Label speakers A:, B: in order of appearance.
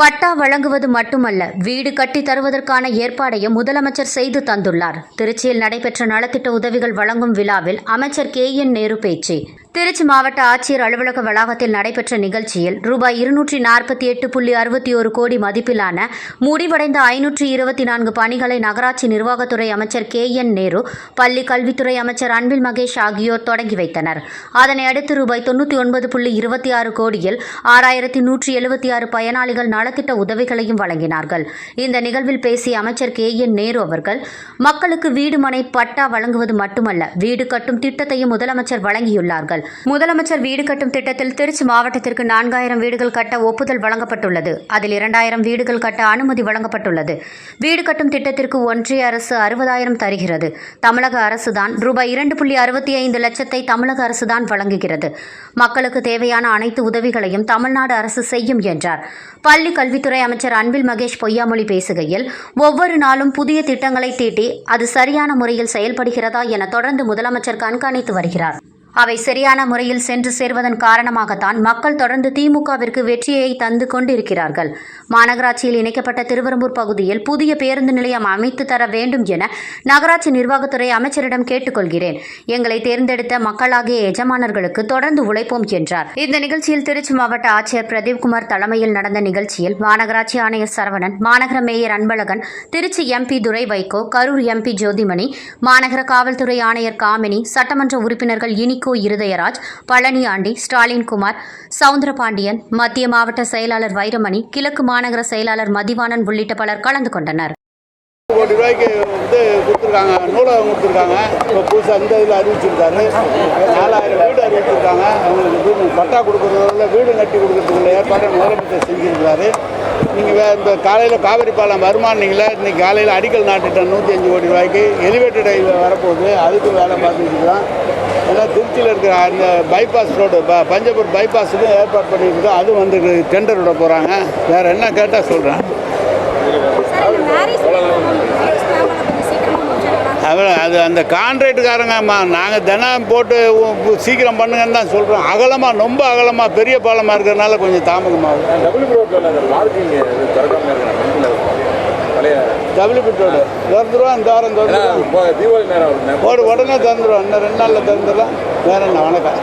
A: பட்டா வழங்குவது மட்டுமல்ல வீடு கட்டி தருவதற்கான ஏற்பாடையும் முதலமைச்சர் செய்து தந்துள்ளார். திருச்சியில் நடைபெற்ற நலத்திட்ட உதவிகள் வழங்கும் விழாவில் அமைச்சர் கே என் நேரு பேச்சு. திருச்சி மாவட்ட ஆட்சியர் அலுவலக வளாகத்தில் நடைபெற்ற நிகழ்ச்சியில் ரூபாய் இருநூற்றி நாற்பத்தி எட்டு புள்ளி அறுபத்தி ஒரு கோடி மதிப்பிலான முடிவடைந்த ஐநூற்றி இருபத்தி நான்கு பணிகளை நகராட்சி நிர்வாகத்துறை அமைச்சர் கே என் நேரு பள்ளி கல்வித்துறை அமைச்சர் அன்பில் மகேஷ் ஆகியோர் தொடங்கி வைத்தனர். அதனை அடுத்து ரூபாய் தொண்ணூற்றி ஒன்பது புள்ளி இருபத்தி ஆறு கோடியில் ஆறாயிரத்தி நூற்றி எழுபத்தி ஆறு பயனாளிகள் நலத்திட்ட உதவிகளையும் வழங்கினார்கள். இந்த நிகழ்வில் பேசிய அமைச்சர் கே என் நேரு அவர்கள் மக்களுக்கு வீடு மனை பட்டா வழங்குவது மட்டுமல்ல வீடு கட்டும் திட்டத்தையும் முதலமைச்சர் வழங்கியுள்ளார்கள். முதலமைச்சர் வீடு கட்டும் திட்டத்தில் திருச்சி மாவட்டத்திற்கு நான்காயிரம் வீடுகள் கட்ட ஒப்புதல் வழங்கப்பட்டுள்ளது. அதில் இரண்டாயிரம் வீடுகள் கட்ட அனுமதி வழங்கப்பட்டுள்ளது. வீடு கட்டும் திட்டத்திற்கு ஒன்றிய அரசு அறுபதாயிரம் தருகிறது. தமிழக அரசுதான் ரூபாய் இரண்டு புள்ளி அறுபத்தி ஐந்து லட்சத்தை தமிழக அரசுதான் வழங்குகிறது. மக்களுக்கு தேவையான அனைத்து உதவிகளையும் தமிழ்நாடு அரசு செய்யும் என்றார். பள்ளி கல்வித்துறை அமைச்சர் அன்பில் மகேஷ் பொய்யாமொழி பேசுகையில் ஒவ்வொரு நாளும் புதிய திட்டங்களை தீட்டி அது சரியான முறையில் செயல்படுகிறதா என தொடர்ந்து முதலமைச்சர் கண்காணித்து வருகிறார். அவை சரியான முறையில் சென்று சேர்வதன் காரணமாகத்தான் மக்கள் தொடர்ந்து திமுகவிற்கு வெற்றியை தந்து கொண்டிருக்கிறார்கள். மாநகராட்சியில் இணைக்கப்பட்ட திருவெரும்பூர் பகுதியில் புதிய பேருந்து நிலையம் அமைத்து தர வேண்டும் என நகராட்சி நிர்வாகத்துறை அமைச்சரிடம் கேட்டுக்கொள்கிறேன். எங்களை தேர்ந்தெடுத்த மக்களாகிய எஜமானர்களுக்கு தொடர்ந்து உழைப்போம் என்றார். இந்த நிகழ்ச்சியில் திருச்சி மாவட்ட ஆட்சியர் பிரதீப்குமார் தலைமையில் நடந்த நிகழ்ச்சியில் மாநகராட்சி ஆணையர் சரவணன் மாநகர mayor Anbazhagan Tiruchi MP Durai Vaiko Karur MP Jothimani மாநகர காவல்துறை ஆணையர் காமினி சட்டமன்ற உறுப்பினர்கள் இனி நிக்கோ இருதயராஜ் பழனியாண்டி ஸ்டாலின்குமார் சவுந்தரபாண்டியன் மத்திய மாவட்ட செயலாளர் வைரமணி கிழக்கு மாநகர செயலாளர் மதிவாணன் உள்ளிட்ட பலர் கலந்து கொண்டனர்.
B: கோடி ரூபாய்க்கு வந்து கொடுத்துருக்காங்க. நூலகம் கொடுத்துருக்காங்க. இப்போ புதுசாக இந்த இதில் அறிவிச்சிருக்காரு. நாலாயிரம் வீடு அறிவிச்சிருக்காங்க. அவங்களுக்கு வீடு பட்டா கொடுக்குறதுல வீடு கட்டி கொடுக்குறதுக்குள்ள ஏற்பாடு முதலமைச்சர் செஞ்சிருக்கிறாரு. நீங்கள் வே இந்த காலையில் காவிரி பாலம் வருமானீங்கள? இன்னைக்கு காலையில் அடிக்கல் நாட்டுட்டேன் நூற்றி அஞ்சு கோடி ரூபாய்க்கு. எலிவேட்டட் ரயில் வரப்போகுது. அதுக்கு வேலை பார்த்துட்டு இருக்கிறோம். ஏன்னா திருச்சியில் இருக்கிற அந்த பைபாஸ் ரோடு ப பஞ்சபூர் பைபாஸுக்கு ஏற்பாடு பண்ணியிருக்கோம் அதுவும் வந்து டெண்டர் விட போகிறாங்க வேறு என்ன கேட்டால் சொல்கிறேன் அது அந்த கான்ட்ராக்டுக்காரங்கம்மா நாங்கள் தினம் போட்டு சீக்கிரம் பண்ணுங்கன்னு தான் சொல்கிறோம் அகலமாக ரொம்ப அகலமாக பெரிய பாலமாக இருக்கிறதுனால கொஞ்சம் தாமதமாகும்
C: டபுள் ரோட்ல அந்த பார்க்கிங் திறக்காம இருக்கிற பழைய
B: டபுள் பிட்டோடு திறந்துருவோம் இந்த வாரம் திறந்துருவோம். உடனே திறந்துருவோம். இன்னும் ரெண்டு நாளில் திறந்துடலாம். வேற என்ன வணக்கம்.